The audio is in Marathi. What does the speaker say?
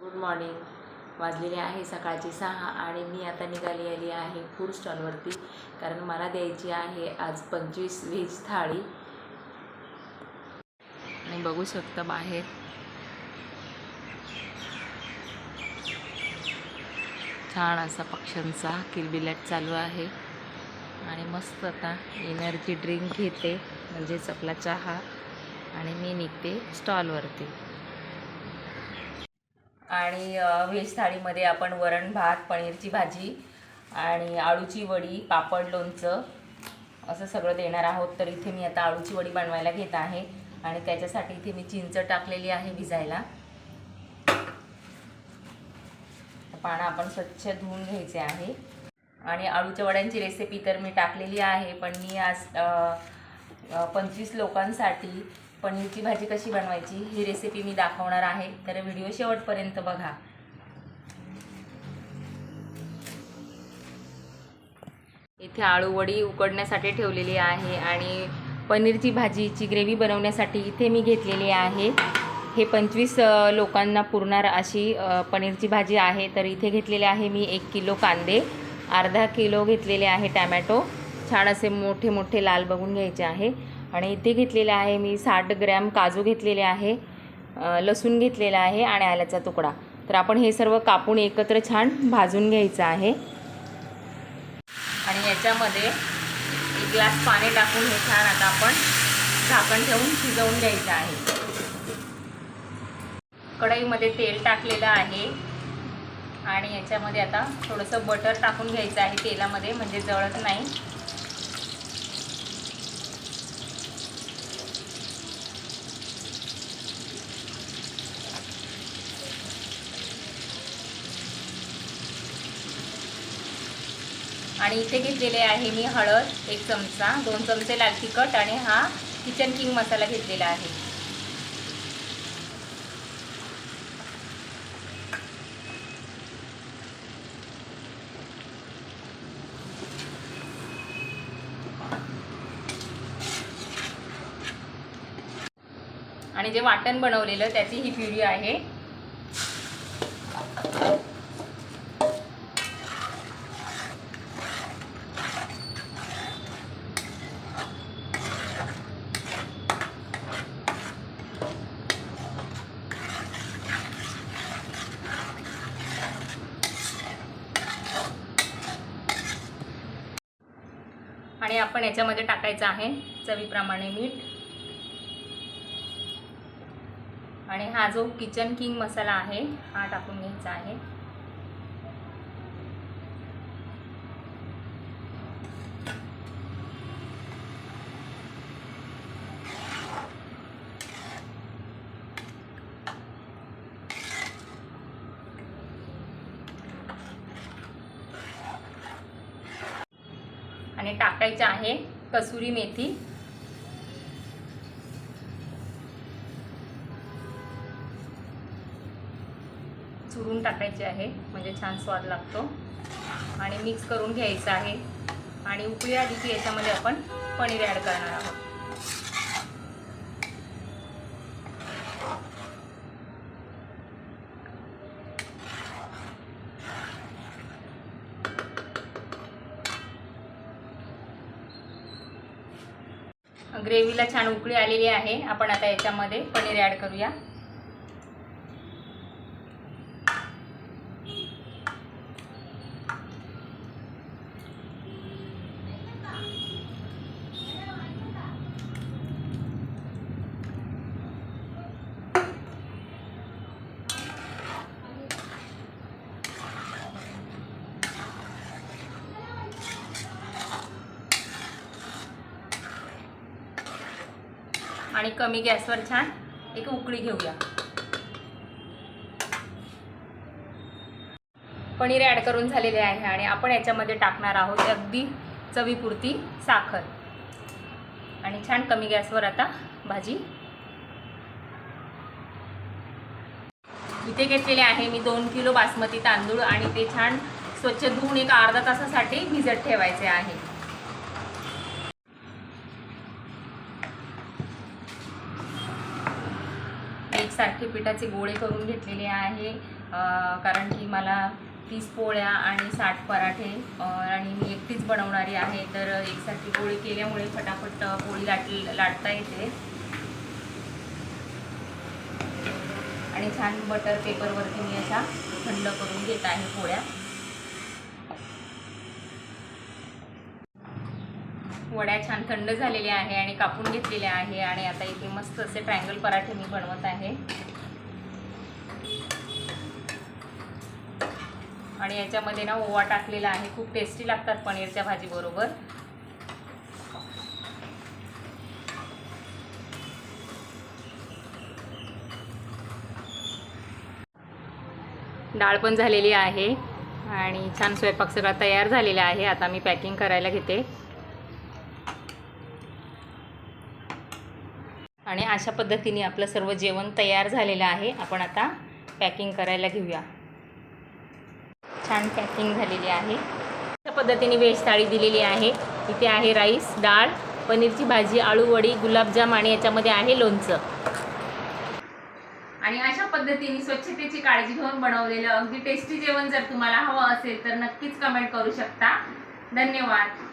गुड मॉर्निंग वाजलेले आहे सकाळची सहा आणि मी आता निघाली आली आहे फूड स्टॉलवरती कारण मला द्यायची आहे आज पंचवीस व्हेज थाळी. आणि बघू शकता बाहेर. छान असा पक्ष्यांचा किलबिलाट चालू आहे. आणि मस्त आता एनर्जी ड्रिंक घेते म्हणजेच आपला चहा. आणि मी निघते स्टॉलवरती आणि व्हेज थाळीमध्ये आपण वरण भात पनीरची भाजी आणि आळूची वडी पापड लोणचं असं सगळं देणार आहोत. तर इथे मी आता आळूची वडी बनवायला घेत आहे आणि त्याच्यासाठी इथे मी चिंच टाकलेली आहे भिजायला. पानं आपण स्वच्छ धुवून घ्यायचे आहे. आणि आळूच्या वड्यांची रेसिपी तर मी टाकलेली आहे पण मी आज पंचवीस लोकांसाठी पनीरची भाजी कशी बनवायची ही रेसिपी मी दाखवणार आहे. तर व्हिडिओ शेवटपर्यंत बघा. इथे आळूवडी उकडण्यासाठी ठेवलेली आहे आणि पनीरची भाजीची ग्रेव्ही बनवण्यासाठी इथे मी घेतलेली आहे. हे पंचवीस लोकांना पुरणार अशी पनीरची भाजी आहे. तर इथे घेतलेले आहे मी एक किलो कांदे अर्धा किलो घेतलेले आहे टॅमॅटो. छान असे मोठे मोठे लाल बघून घ्यायचे आहे. आणि इथे घेतलेले आहे मी साठ ग्रॅम काजू घेतलेले आहे लसूण घेतलेला आहे आणि आल्याचा तुकडा. तर आपण हे सर्व कापून एकत्र छान भाजून घ्यायचं आहे. आणि याच्यामध्ये एक ग्लास पाणी टाकून हे छान आता आपण झाकण ठेवून शिजवून घ्यायचं आहे. कढईमध्ये तेल टाकलेलं आहे. आणि याच्यामध्ये आता थोडंसं बटर टाकून घ्यायचं आहे तेलामध्ये म्हणजे जळत नाही. आणि इथे घेतलेले आहे मी हळद एक चमचा दोन चमचे लाल तिखट आणि हा किचन किंग मसाला घेतलेला आहे. आणि जे वाटण बनवलेलं त्याची ही प्युरी आहे. आणि आपण याच्यामध्ये टाकायचं आहे चवीप्रमाणे मीठ. आणि हा जो किचन किंग मसाला आहे हा टाकून घ्यायचा आहे. आणि टाकायचं आहे. कसुरी मेथी. चुरून टाकायचे आहे. म्हणजे छान स्वाद लागतो. आणि मिक्स करून घ्यायचं आहे. आणि उकळी आली की याच्यामध्ये आपण पनीर ॲड करणार आहोत. ग्रेव्हीला छान उकळी आलेली आहे. आपण आता याच्यामध्ये पनीर ॲड करूया. आणि कमी गॅसवर छान एक उकळी घेऊया. पनीर ॲड करून झालेले आहे आणि आपण याच्यामध्ये टाकणार आहोत अगदी चवीपुरती साखर. आणि छान कमी गॅसवर आता भाजी. इथे घेतलेले आहे मी दोन किलो बासमती तांदूळ आणि ते छान स्वच्छ धुवून एक अर्धा तासासाठी भिजत ठेवायचे आहे. सारखे पिठाचे गोळे करून घेतलेले आहे. कारण की मला तीस पोळ्या आणि साठ पराठे आणि मी एकटीच बनवणारी आहे. तर एकसारखी पोळी केल्यामुळे फटाफट पोळी लाट लाटता येते. आणि छान बटर पेपरवरती मी अशा थंड करून घेत आहे पोळ्या. वड्या छान थंड झालेल्या आहे आणि कापून घेतलेल्या आहे आणि आता इथे मस्त असे ट्रँगल पराठे मी बनवत आहे. आणि याच्यामध्ये ना ओवा टाकलेला आहे. खूप टेस्टी लागतात पनीरच्या भाजीबरोबर. डाळ पण झालेली आहे आणि छान स्वयंपाक सगळा तयार झालेला आहे. आता मी पॅकिंग करायला घेते. आणि अशा पद्धतीने आपलं सर्व जेवण तयार झालेलं आहे. आपण आता पॅकिंग करायला घेऊया. छान पॅकिंग झालेली आहे. अशा पद्धतीने व्हेज थाळी दिलेली आहे. इथे आहे राईस डाळ पनीरची भाजी आळू वडी गुलाबजाम आणि याच्यामध्ये आहे लोणचं. आणि अशा पद्धतीने स्वच्छतेची काळजी घेऊन बनवलेलं अगदी टेस्टी जेवण जर तुम्हाला हवं असेल तर नक्कीच कमेंट करू शकता. धन्यवाद.